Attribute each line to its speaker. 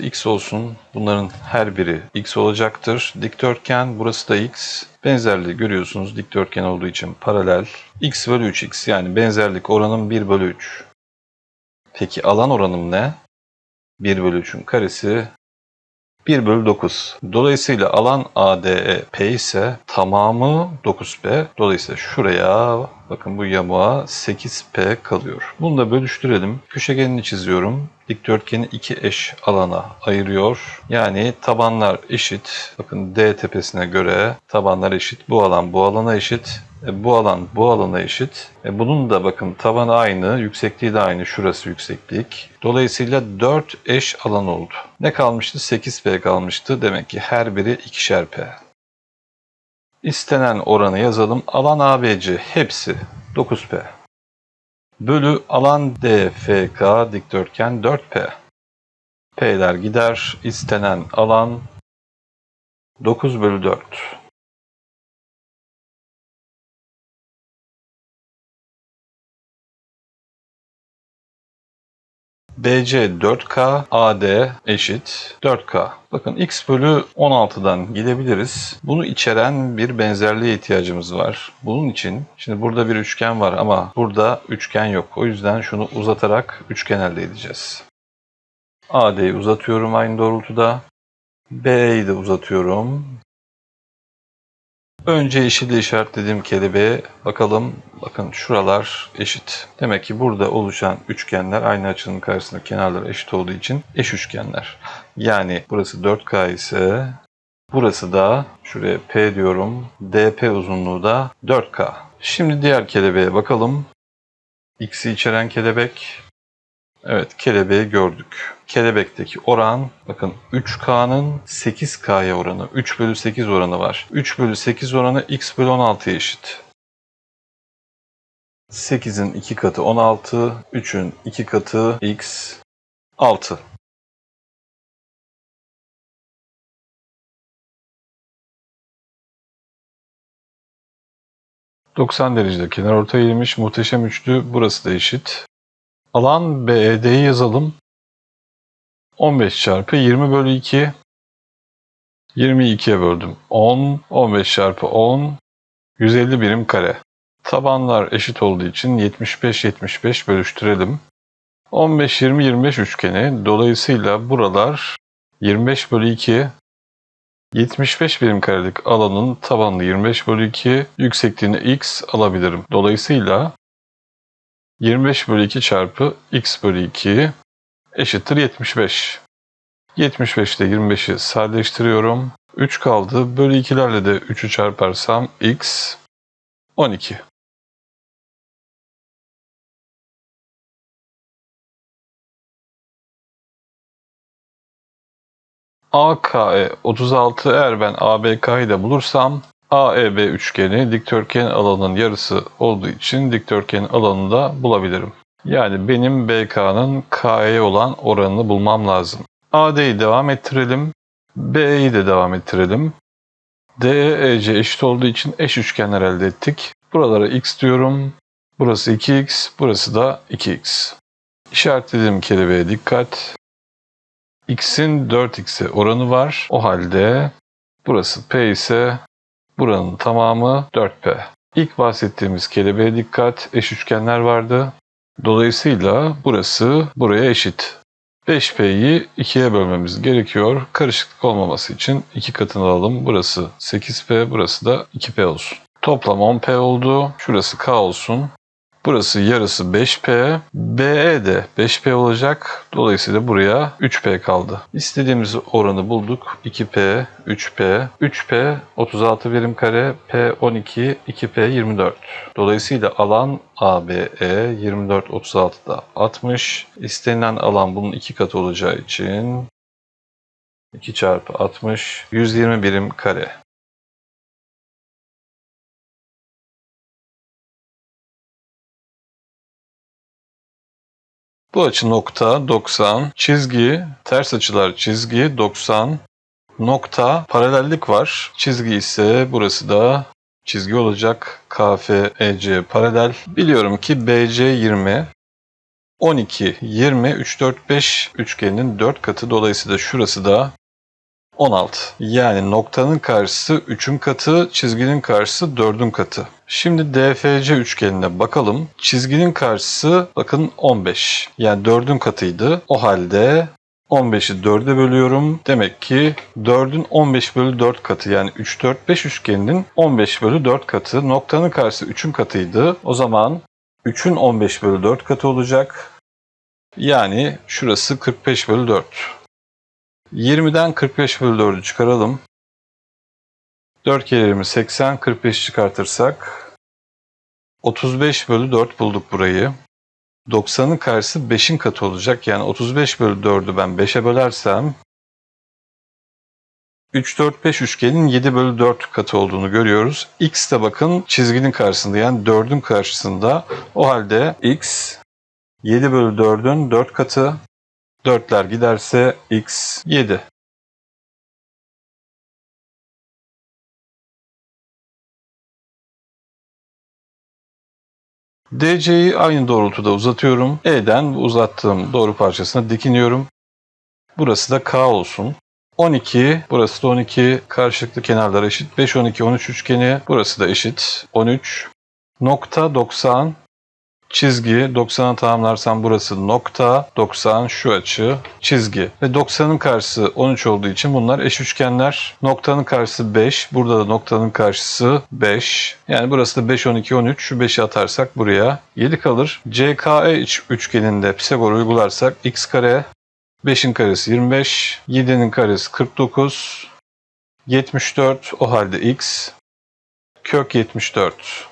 Speaker 1: x olsun. Bunların her biri x olacaktır. Dikdörtgen burası da x. Benzerliği görüyorsunuz dikdörtgen olduğu için paralel. x bölü 3x yani benzerlik oranım 1 bölü 3. Peki alan oranım ne? 1 bölü 3'ün karesi 1 bölü 9. Dolayısıyla alan ADE P ise tamamı 9P. Dolayısıyla şuraya bakın bu yamuğa 8P kalıyor. Bunu da bölüştürelim. Köşegenini çiziyorum. Dikdörtgeni iki eş alana ayırıyor. Yani tabanlar eşit. Bakın D tepesine göre tabanlar eşit. Bu alan bu alana eşit. E, bu alan bu alana eşit. E, bunun da bakın tabanı aynı, yüksekliği de aynı. Şurası yükseklik. Dolayısıyla 4 eş alan oldu. Ne kalmıştı? 8P kalmıştı. Demek ki her biri ikişer P. İstenen oranı yazalım. Alan ABC hepsi 9P. Bölü alan DFK dikdörtgen 4P. P'ler gider. İstenen alan 9 bölü 4. BC 4K, AD eşit 4K. Bakın x bölü 16'dan gidebiliriz. Bunu içeren bir benzerliğe ihtiyacımız var. Bunun için şimdi burada bir üçgen var ama burada üçgen yok. O yüzden şunu uzatarak üçgen elde edeceğiz. AD'yi uzatıyorum aynı doğrultuda. B'yi de uzatıyorum. Önce yeşille işaretlediğim kelebeğe bakalım. Bakın şuralar eşit. Demek ki burada oluşan üçgenler aynı açının karşısında kenarları eşit olduğu için eş üçgenler. Yani burası 4K ise burası da şuraya P diyorum. DP uzunluğu da 4K. Şimdi diğer kelebeğe bakalım. X'i içeren kelebek. Evet kelebeği gördük. Kelebekteki oran bakın 3K'nın 8K'ya oranı 3 bölü 8 oranı var. 3 bölü 8 oranı x bölü 16'ya eşit. 8'in 2 katı 16, 3'ün 2 katı x 6. ...90 derecede kenar ortaya eğilmiş muhteşem üçlü burası da eşit. Alan BED'yi yazalım. 15 çarpı 20 bölü 2. 20'yi 2'ye böldüm. 10. 15 çarpı 10. 150 birim kare. Tabanlar eşit olduğu için 75-75 bölüştürelim. 15-20-25 üçgeni. Dolayısıyla buralar 25 bölü 2. 75 birim karelik alanın tabanını 25 bölü 2, yüksekliğini x alabilirim. Dolayısıyla 25 bölü 2 çarpı x bölü 2 eşittir 75. 75 ile 25'i sadeleştiriyorum. 3 kaldı. Bölü 2'lerle de 3'ü çarparsam x 12. AKE 36 eğer ben ABK'yı da bulursam AEB üçgeni dikdörtgen alanının yarısı olduğu için dikdörtgen alanını da bulabilirim. Yani benim BK'nın KE'ye olan oranını bulmam lazım. AD'yi devam ettirelim. BE'yi de devam ettirelim. DE, EC eşit olduğu için eş üçgenler elde ettik. Buralara x diyorum. Burası 2x, burası da 2x. İşaretlediğim kelebeğe dikkat. x'in 4x'e oranı var. O halde burası p ise buranın tamamı 4p. İlk bahsettiğimiz kelebeğe dikkat. Eş üçgenler vardı. Dolayısıyla burası buraya eşit. 5P'yi 2'ye bölmemiz gerekiyor. Karışıklık olmaması için 2 katını alalım. Burası 8P, burası da 2P olsun. Toplam 10P oldu. Şurası K olsun. Burası yarısı 5P. BE de 5P olacak. Dolayısıyla buraya 3P kaldı. İstediğimiz oranı bulduk. 2P, 3P, 3P 36 birim kare, P 12, 2P 24. Dolayısıyla alan ABE 24 36'da 60. İstenilen alan bunun iki katı olacağı için 2 çarpı 60 120 birim kare. Bu açı nokta 90, çizgi, ters açılar çizgi 90, nokta paralellik var. Çizgi ise burası da çizgi olacak. KF, EC paralel. Biliyorum ki BC 20, 12, 20, 3, 4, 5 üçgeninin 4 katı. Dolayısıyla şurası da 16. Yani noktanın karşısı 3'ün katı, çizginin karşısı 4'ün katı. Şimdi DFC üçgenine bakalım. Çizginin karşısı bakın 15. Yani 4'ün katıydı. O halde 15'i 4'e bölüyorum. Demek ki 4'ün 15 bölü 4 katı yani 3, 4, 5 üçgeninin 15 bölü 4 katı. Noktanın karşısı 3'ün katıydı. O zaman 3'ün 15 bölü 4 katı olacak. Yani şurası 45 bölü 4. 20'den 45 bölü 4'ü çıkaralım. 4 kere 20 80, 45 çıkartırsak 35 bölü 4 bulduk burayı. 90'ın karşısı 5'in katı olacak. Yani 35 bölü 4'ü ben 5'e bölersem 3, 4, 5 üçgenin 7 bölü 4 katı olduğunu görüyoruz. X de bakın çizginin karşısında yani 4'ün karşısında. O halde X 7 bölü 4'ün 4 katı. 4'ler giderse X 7. DC'yi aynı doğrultuda uzatıyorum. E'den uzattığım doğru parçasına dikiniyorum. Burası da K olsun. 12, burası da 12. Karşılıklı kenarlar eşit. 5, 12, 13 üçgeni. Burası da eşit. 13. Nokta 90. Çizgi 90'a tamamlarsam burası nokta 90 şu açı çizgi ve 90'ın karşısı 13 olduğu için bunlar eş üçgenler. Noktanın karşısı 5. Burada da noktanın karşısı 5. Yani burası da 5 12 13. Şu 5'i atarsak buraya 7 kalır. CKE üçgeninde Pisagor uygularsak x kare 5'in karesi 25, 7'nin karesi 49, 74 o halde x kök 74.